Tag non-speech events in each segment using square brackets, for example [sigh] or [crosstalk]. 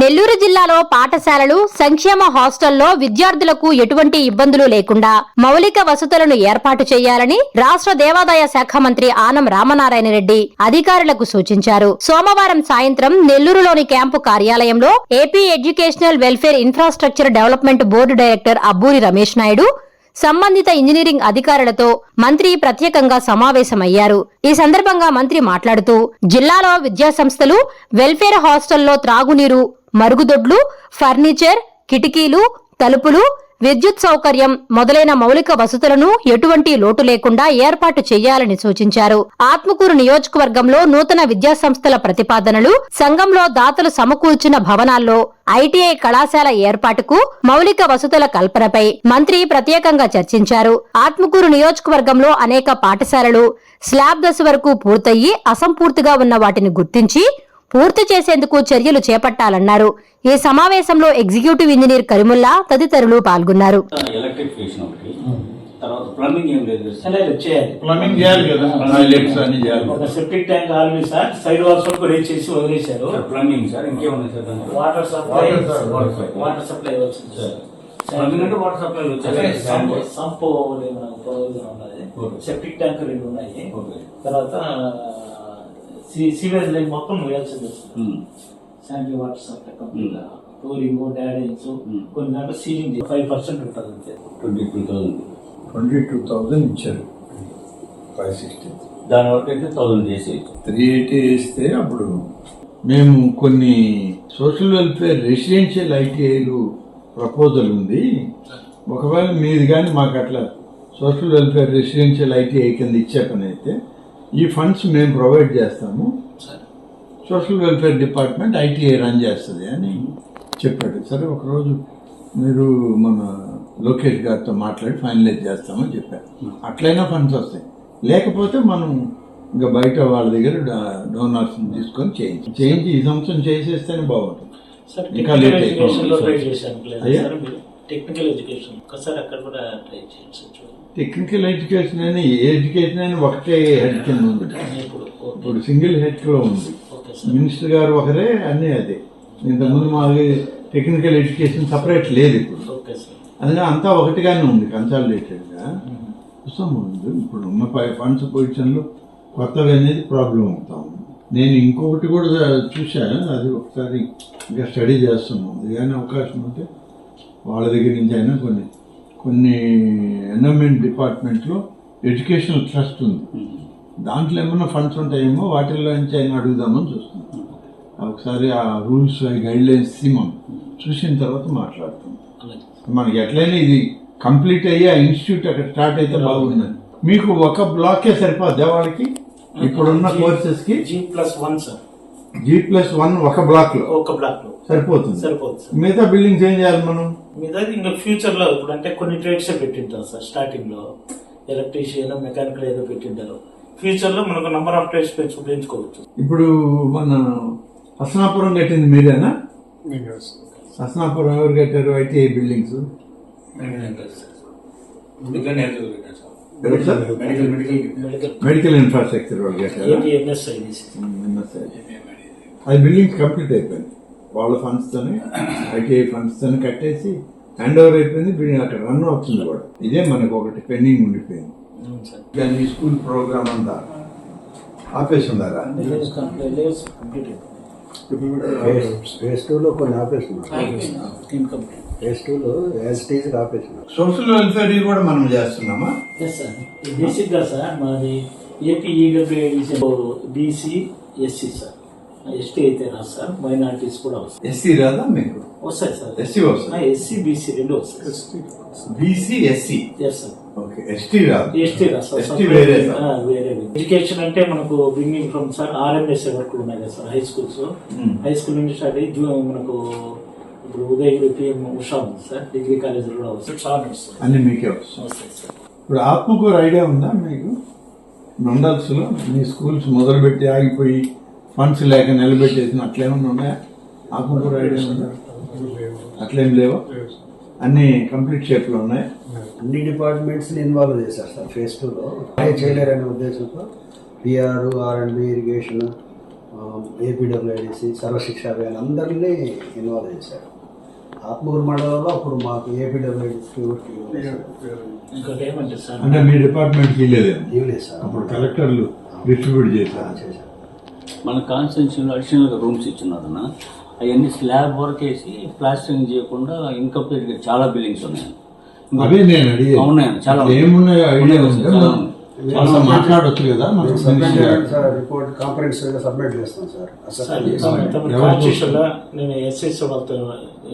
నెల్లూరు జిల్లాలో పాఠశాలలు సంక్షేమ హాస్టల్లో విద్యార్థులకు ఎటువంటి ఇబ్బందులు లేకుండా మౌలిక వసతులను ఏర్పాటు చేయాలని రాష్ట్ర దేవాదాయ శాఖ మంత్రి ఆనం రామనారాయణ రెడ్డి అధికారులకు సూచించారు. సోమవారం సాయంత్రం నెల్లూరులోని క్యాంపు కార్యాలయంలో AP educational welfare infrastructure development board director Abburi Ramesh Naidu సంబంధిత ఇంజనీరింగ్ అధికారులతో మంత్రి ప్రత్యేకంగా సమావేశమయ్యారు. ఈ సందర్భంగా మంత్రి మాట్లాడుతూ జిల్లాలో విద్యాసంస్థలు వెల్ఫేర్ హాస్టల్లో త్రాగునీరు మరుగుదొడ్లు ఫర్నిచర్ కిటికీలు తలుపులు విద్యుత్ సౌకర్యం మొదలైన మౌలిక వసతులను ఎటువంటి లోటు లేకుండా ఏర్పాటు చేయాలని సూచించారు. ఆత్మకూరు నియోజకవర్గంలో నూతన విద్యాసంస్థల ప్రతిపాదనలు సంఘంలో దాతలు సమకూర్చిన భవనాల్లో ఐటీఐ కళాశాల ఏర్పాటుకు మౌలిక వసతుల కల్పనపై మంత్రి ప్రత్యేకంగా చర్చించారు. ఆత్మకూరు నియోజకవర్గంలో అనేక పాఠశాలలు స్లాబ్ దశ వరకు పూర్తయి అసంపూర్తిగా ఉన్న వాటిని గుర్తించి పూర్తి చేసేందుకు చర్యలు చేపట్టాలన్నారు. ఈ సమావేశంలో ఎగ్జిక్యూటివ్ ఇంజనీర్ కరిముల్లా తదితరులు పాల్గొన్నారు. తర్వాత ప్లంబింగ్ ఏం లేదు. సార్ లేదు చేయాలి. ప్లంబింగ్ చేయాలి కదా. టాయిలెట్స్ అన్ని చేయాలి. ఒక సెప్టిక్ ట్యాంక్ ఆల్వి సార్ సైడ్ వాల్స్ వరకు రేట్ చేసి వదిలేశారు. సార్ ప్లంబింగ్ సార్ ఇంకేమున్నాయి సార్ దాంట్లో? Water supply Water supply. Water supply. Water supply వచ్చింది సార్. ప్లంబింగ్ అంటే వాటర్ సప్లై అదే సంప్ మనకు. సెప్టిక్ ట్యాంక్ రెండు ఉన్నాయి. తర్వాత సీవేజ్ లైన్ మొత్తం వేయాల్సింది. వస్తుంది sanitary water supply complete flooring డాడేజ్ Hmm. కొన్ని దాంట్లో సీలింగ్ ఫైవ్ పర్సెంట్ ఉంటుంది అంతే. Twenty two thousand. Twenty two thousand ఇచ్చారు. Five sixty. దాని వరకు అయితే థౌసండ్ చేసేయచ్చు. త్రీ ఎయిటీ వేస్తే అప్పుడు మేము కొన్ని సోషల్ వెల్ఫేర్ రెసిడెన్షియల్ ఐటీఐలు ప్రపోజల్ ఉంది. ఒకవేళ మీది కానీ మాకు అట్లా సోషల్ వెల్ఫేర్ రెసిడెన్షియల్ ఐటీఐ కింద ఇచ్చే పని అయితే ఈ ఫండ్స్ మేము ప్రొవైడ్ చేస్తాము. Social welfare department ITI run చేస్తుంది అని చెప్పాడు. సరే ఒకరోజు మీరు మన లోకేష్ గారితో మాట్లాడి ఫైనలైజ్ చేస్తామని చెప్పారు. అట్లయినా ఫండ్స్ వస్తాయి. లేకపోతే మనం ఇంకా బయట వాళ్ళ దగ్గర డోనర్స్ తీసుకొని చేయించి. చేయించి ఈ సంవత్సరం చేసేస్తేనే బాగుంటుంది. ఇంకా టెక్నికల్ late ఎడ్యుకేషన్లో అయిపోయింది. అయ్యా? టెక్నికల్ ఎడ్యుకేషన్ ఒకసారి అక్కడ కూడా ట్రై చూడండి. టెక్నికల్ ఎడ్యుకేషన్ అయినా ఏ ఎడ్యుకేషన్ అయినా ఒకటే హెడ్ కింద ఉంది. ఇప్పుడు సింగిల్ హెడ్లో ఉంది. మినిస్టర్ గారు ఒకరే అన్నీ అదే. ఇంతకుముందు మాది టెక్నికల్ ఎడ్యుకేషన్ సపరేట్ లేదు ఇప్పుడు. ఓకే సార్ అందుకే అంతా ఒకటిగానే ఉంది కన్సాలిడేటెడ్గా చూస్తాం ముందు ఇప్పుడు ఉన్న ఫండ్స్ పొజిషన్లో కొత్తగా అనేది ప్రాబ్లం అవుతా. ఉంది నేను ఇంకొకటి కూడా చూశాను అది ఒకసారి ఇంకా స్టడీ చేస్తున్నాం అది కానీ అవకాశం ఉంటే వాళ్ళ దగ్గర నుంచి అయినా కొన్ని కొన్ని ఎన్విరాన్మెంట్ డిపార్ట్మెంట్లో ఎడ్యుకేషనల్ ట్రస్ట్ ఉంది. దాంట్లో ఏమైనా ఫండ్స్ ఉంటాయేమో వాటిల్లో నుంచి అయినా అడుగుదామని చూస్తున్నాం. ఒకసారి ఆ రూల్స్ గైడ్ లైన్స్ మనం చూసిన తర్వాత మాట్లాడుతాం. అలాగే. మనకి ఎట్లయినా ఇది కంప్లీట్ అయ్యి ఆ ఇన్స్టిట్యూట్ అక్కడ స్టార్ట్ అయితే బాగుందని మీకు ఒక బ్లాకే సరిపోద్దా వాళ్ళకి ఇప్పుడున్న కోర్సెస్కి G plus one sir. G plus one ఒక బ్లాక్లో. ఒక బ్లాక్లో. సరిపోతుంది. సరిపోతుంది సార్. మిగతా బిల్డింగ్స్ ఏం చేయాలి మనం? మీ దగ్గర ఇంకా ఫ్యూచర్లో ఇప్పుడు అంటే కొన్ని ట్రేడ్స్ పెట్టింటారు సార్. స్టార్టింగ్లో ఎలక్ట్రీషియన్ మెకానికల్ ఏదో పెట్టింటారు. ఫ్యూచర్లో మనకు నంబర్ ఆఫ్ ట్రేడ్స్ పెంచు పెంచుకోవచ్చు. ఇప్పుడు మన హసనాపురం కట్టింది మీరేనా? హసనాపురం ఎవరు కట్టారు ITI buildings? Medical medical infrastructure వాళ్ళు కట్టారు? అది బిల్డింగ్స్ కంప్లీట్ అయిపోయింది. వాళ్ళ ఫండ్స్ తోనే ఐటీఐ ఫండ్స్ తోనే కట్టేసి హ్యాండ్ ఓవర్ అయిపోయింది బిల్డింగ్ అక్కడ రన్ అవుతుంది కూడా. ఇదే మనకు ఒకటి పెండింగ్ ఉండిపోయింది. కానీ ఈ స్కూల్ ప్రోగ్రామ్ అంతా ఆపేసి ఉన్నారా టూలో కొన్ని ఆపేస్తున్నారు ఇన్కంప్లీట్ ఫేజ్ టూలో యాజ్ టీజ్ ఆపేస్తున్నారు సోషల్ వెల్ఫేర్ కూడా మనం చేస్తున్నామా? ఎస్ సార్ బేసిక్గా సార్ మాది AP EWADC BC SC sir ST అయితే రాదు సార్ మైనారిటీస్ కూడా వస్తాయి. ఎస్సీ రాదా మీకు? వస్తాయి సార్. ఎస్సీ వస్తుంది ఎస్సీ బీసీ రెండు వస్తాయి. BC SC? Yes sir okay ST రాదు. ఎస్టీ రాదు సార్. ఎస్టీ వేరే వేరే ఎడ్యుకేషన్ అంటే మనకు బిగినింగ్ ఫ్రమ్ సార్ ఆర్ఎంఎస్ వరకు ఉన్నాయి కదా sir high schools. High school నుంచి స్టార్ట్ అయ్యి మనకు ఇప్పుడు ఉదయగిరి పిఎం ఉషా ఉంది సార్. డిగ్రీ కాలేజ్ కూడా వస్తాయి చాలా వస్తాయి అన్ని మీకే వస్తాయి సార్. ఇప్పుడు ఆత్మకూరు ఐడియా ఉందా మీకు? మండల్స్లో మీ స్కూల్స్ మొదలుపెట్టి ఆగిపోయి ఫండ్స్ లేక నిలబెట్టేసిన అట్లేమన్నా ఉన్నాయా. ఆత్మకూరు ఐడియా ఉందా అట్లేం లేవా. అన్ని కంప్లీట్ షేప్లో ఉన్నాయి. అన్ని డిపార్ట్మెంట్స్ని ఇన్వాల్వ్ చేశారు సార్ ఫేజ్ టూలో చేయలేరనే ఉద్దేశంతో PR R and B irrigation APWIDC Sarva Shiksha Abhiyan అందరినీ ఇన్వాల్వ్ చేశారు. ఆత్మూరు మండలంలో అప్పుడు మాకు ఏపీడబ్ల్యూఐడిసి అంటే మీ డిపార్ట్మెంట్కి ఇవ్వలేదు. సార్. అప్పుడు కలెక్టర్లు డిస్ట్రిబ్యూట్ చేశారు. చేశారు. మన కాన్స్టిట్యూన్సీలో అడిషనల్గా రూమ్స్ ఇచ్చినారన్న అవన్నీ స్లాబ్ వర్క్ వేసి ప్లాస్టరింగ్ చేయకుండా ఇన్కంప్లీట్గా చాలా బిల్డింగ్స్ ఉన్నాయి. అవే నేను అడిగే అవునాయన్న, చాలా. ఏమున్నాయో ఐడియా మాట్లాడొచ్చు కదా రిపోర్ట్ కాన్ఫరెన్స్గా సబ్మిట్ చేస్తాం సార్. నేను ఎస్ఎస్ వాళ్ళతో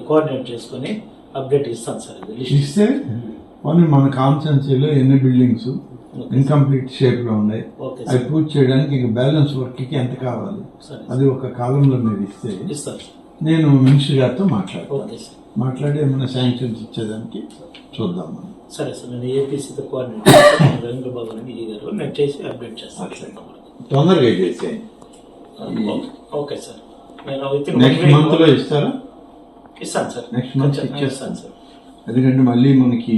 కోఆర్డినేట్ చేసుకొని అప్డేట్ ఇస్తాను సార్ ఇస్తే మన కాన్స్టెన్సీలో ఎన్ని బిల్డింగ్స్ ఇన్కంప్లీట్ షేప్లో ఉన్నాయి. అవి పూర్తి చేయడానికి ఇంక బ్యాలెన్స్ వర్క్కి ఎంత కావాలి? అది ఒక కాలంలో మీరు ఇస్తే నేను మినిస్టర్ గారితో మాట్లాడతాను. మాట్లాడి ఏమైనా శాంక్షన్స్ ఇచ్చేదానికి చూద్దాం మనం. సరే సార్ నేను ఏపీసీతో కోఆర్డినేట్ చేస్తాను [coughs] రవీంద్ర బాబు అని ఈ గారు నేను చేసి అప్డేట్ చేస్తాను. తొందరగా చేసేయండి. ఓకే- సార్ నేను నెక్స్ట్ one week మంత్లో ఇస్తారా? ఇస్తాను సార్ నెక్స్ట్ మంత్ ఇచ్చేస్తాను. సార్ ఎందుకంటే మళ్ళీ మనకి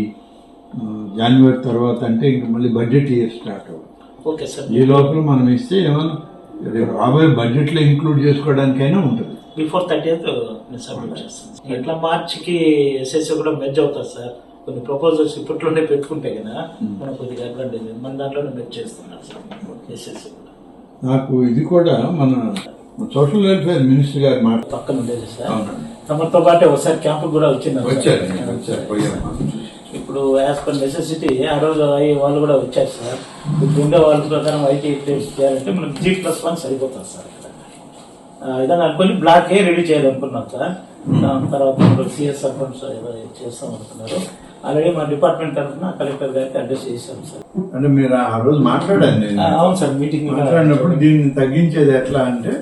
జనవరి తర్వాత అంటే ఇంక మళ్ళీ బడ్జెట్ ఇయర్ స్టార్ట్ అవుతుంది. ఓకే సార్ ఈ లోపల మనం ఇస్తే ఏమైనా రేపు రాబోయే బడ్జెట్లో ఇంక్లూడ్ చేసుకోవడానికైనా ఉంటుంది. బిఫోర్ థర్టీ సబ్మిట్ చేస్తాను. ఎట్లా మార్చికి ఎస్ఎస్సి కూడా మెర్జ్ అవుతుంది సార్ కొన్ని ప్రపోజల్స్ ఇప్పట్లోనే పెట్టుకుంటే కదా మనం కొద్దిగా అడ్వాంటేజ్ మన దాంట్లోనే మెర్జ్ చేస్తున్నాం సార్ ఎస్ఎస్సి కూడా. నాకు ఇది కూడా మన సోషల్ వెల్ఫేర్ మినిస్టర్ గారు మాట పక్కన ఉండేది సార్. తమతో పాటే ఒకసారి క్యాంపు కూడా వచ్చింది వచ్చారు. ఇప్పుడు యాజ్ పర్ నెసెసిటీ ఆ రోజు అయ్యి వాళ్ళు కూడా వచ్చారు సార్. ఇప్పుడు ఉండే వాళ్ళ ప్రకారం ఐటీ ప్లేస్ చేయాలంటే మనం జీ ప్లస్ వన్ సరిపోతుంది సార్ విధంగా అనుకుని బ్లాక్ ఏ రెడీ చేయాలనుకున్నాం సార్. దాని తర్వాత సిఎస్ అకౌంట్స్ ఏదో చేస్తాం అనుకున్నారు. ఆల్రెడీ మా డిపార్ట్మెంట్ తరఫున కలెక్టర్ గారికి అడ్రస్ చేశాం సార్. అంటే మీరు ఆ రోజు ఆ, అవును సార్ మీటింగ్ మాట్లాడినప్పుడు దీన్ని తగ్గించేది ఎట్లా అంటే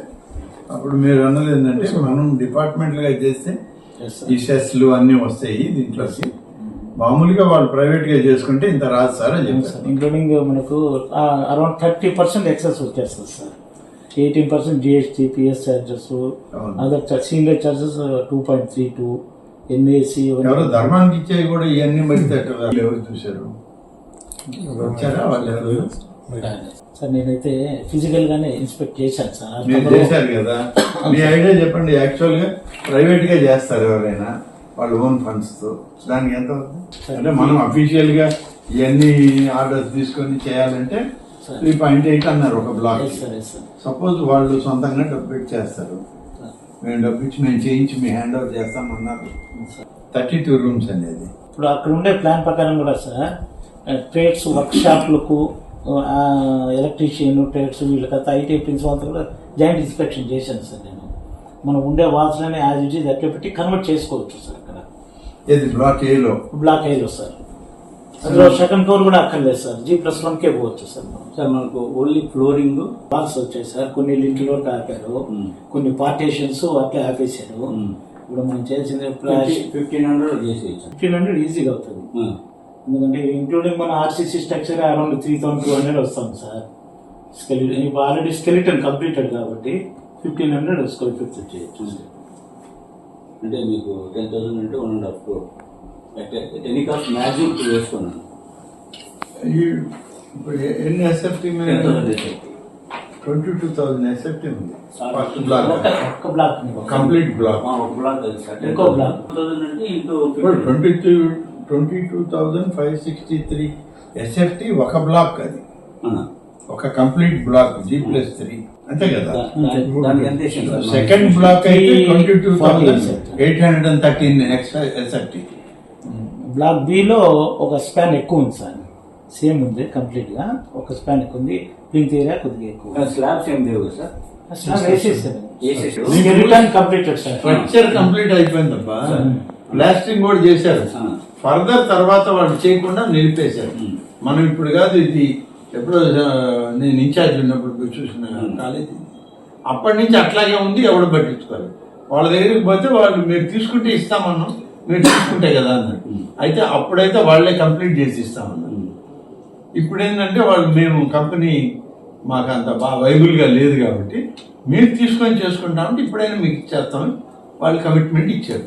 అప్పుడు మీరు అన్నది ఏంటంటే మనం డిపార్ట్మెంట్గా చేస్తే ఈ సెస్లు అన్ని వస్తాయి దీంట్లోకి మామూలుగా వాళ్ళు ప్రైవేట్గా చేసుకుంటే ఇంత రాదు సార్ అని చెప్పారు ఇంక్లూడింగ్ మనకు అరౌండ్ థర్టీ పర్సెంట్ ఎక్సెస్ వచ్చేస్తుంది sir. Eighteen percent GST PS charges. Other senior charges two point three two NAC ఎవరో ధర్మానికి ఇచ్చేవి కూడా ఇవన్నీ వాళ్ళు ఎవరు చూశారు? వచ్చారా? వాళ్ళు ఎవరు? సార్ నేనైతే ఫిజికల్ గానే ఇన్స్పెక్ట్ చేశాను సార్. మీరు చేశారు కదా? మీ ఐడియా చెప్పండి యాక్చువల్గా ప్రైవేట్గా చేస్తారు ఎవరైనా. వాళ్ళ ఓన్ ఫండ్స్తో. దానికి ఎంత అవుతుంది? అంటే మనం అఫీషియల్గా ఇవన్నీ ఆర్డర్స్ తీసుకొని చేయాలంటే సరే. త్రీ పాయింట్ ఎయిట్ అన్నారు ఒక బ్లాక్ సపోజ్ వాళ్ళు సొంతంగా డబ్బు పెట్టి చేస్తారు మేము డబ్బు ఇచ్చి మేము చేయించి మీ హ్యాండ్ ఓవర్ చేస్తామన్నారు థర్టీ టూ రూమ్స్ అనేది. ఇప్పుడు అక్కడ ఉండే ప్లాన్ ప్రకారం కూడా సార్ ట్రేడ్స్ వర్క్ షాప్లకు ఎలక్ట్రీషియన్ ట్రేడ్స్ వీళ్ళకంతా ఐటీ ప్రిన్సిపాల్ కూడా జాయింట్ ఇన్స్పెక్షన్ చేశాను సార్ నేను. మనం ఉండే వాల్స్లోనే యాజ్ ఇట్ ఈజ్ అట్లా పెట్టి కన్వర్ట్ చేసుకోవచ్చు సార్ ఇక్కడ. ఏది? బ్లాక్ ఏలో బ్లాక్ అయ్యలో సార్. అందులో సెకండ్ ఫ్లోర్ కూడా అక్కర్లేదు సార్. జీ ప్లస్ వన్ కే పోవచ్చు సార్ మనం. సార్ మనకు ఓన్లీ ఫ్లోరింగ్ వాల్స్ వచ్చాయి సార్. కొన్ని లింక్ వరకు ఆపారు. మ్మ్. కొన్ని పార్టేషన్స్ అట్లా ఆపేశారు. మ్మ్. ఇప్పుడు మనం చేసింది ఫిఫ్టీన్ హండ్రెడ్ చేసేయచ్చు. ఫిఫ్టీన్ హండ్రెడ్ ఈజీగా అవుతుంది. ఎందుకంటే ఇంక్లూడింగ్ మన RCC structure around three thousand two hundred వస్తుంది సార్. స్కెలిటన్ ఇప్పుడు ఆల్రెడీ స్కెలిటన్ కంప్లీటెడ్ కాబట్టి ఫిఫ్టీన్ హండ్రెడ్ స్క్వేర్ ఫీట్ చేయొచ్చు అంటే మీకు టెన్ థౌసండ్ అంటే one and half crore any cost maximum వేసుకున్నాను ఇప్పుడు ఎన్ని SFT twenty two thousand SFT ఉంది. బ్లాక్ ఒక్క బ్లాక్ కంప్లీట్ బ్లాక్ ఒక బ్లాక్ ఇంకో ఇప్పుడు twenty two twenty two thousand five sixty three SFT ఒక బ్లాక్ అది. ఒక complete block G plus three అంతే కదా? సెకండ్ బ్లాక్ అయితే twenty two thousand 48 eight hundred and thirteen extra SFT block below ఒక స్పాన్ ఎక్కువ ఉంది సార్. సేమ్ ఉంది కంప్లీట్గా ఒక స్పాన్ ఎక్కువ ఉంది. ప్లింత్ ఏరియా కొద్దిగా ఎక్కువ స్లాబ్స్ ఏం లేవు సార్. స్ట్రక్చర్ కంప్లీట్ అయిపోయిందప్ప ప్లాస్టింగ్ కూడా చేశారు. ఫర్దర్ తర్వాత వాళ్ళు చేయకుండా నిలిపేశారు. ఉమ్. మనం ఇప్పుడు కాదు ఇది ఎప్పుడో నేను ఇన్ఛార్జ్ ఉన్నప్పుడు చూసిన కాలేజీ. అప్పటి నుంచి అట్లాగే ఉంది ఎవడు పట్టించుకోరు. వాళ్ళ దగ్గరికి పోతే వాళ్ళు మీరు తీసుకుంటే ఇస్తామన్నాం మీరు తీసుకుంటే కదా అన్నారు. అయితే అప్పుడైతే వాళ్ళే కంప్లీట్ చేసి ఇస్తామన్నారు. ఇప్పుడు ఏంటంటే వాళ్ళు మేము కంపెనీ మాకు అంత బాగా వైబుల్గా లేదు కాబట్టి మీరు తీసుకొని చేసుకుంటామంటే ఇప్పుడైనా మీకు ఇచ్చేస్తామని వాళ్ళు కమిట్మెంట్ ఇచ్చారు.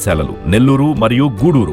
పాఠశాలలు నెల్లూరు మరియు గూడూరు.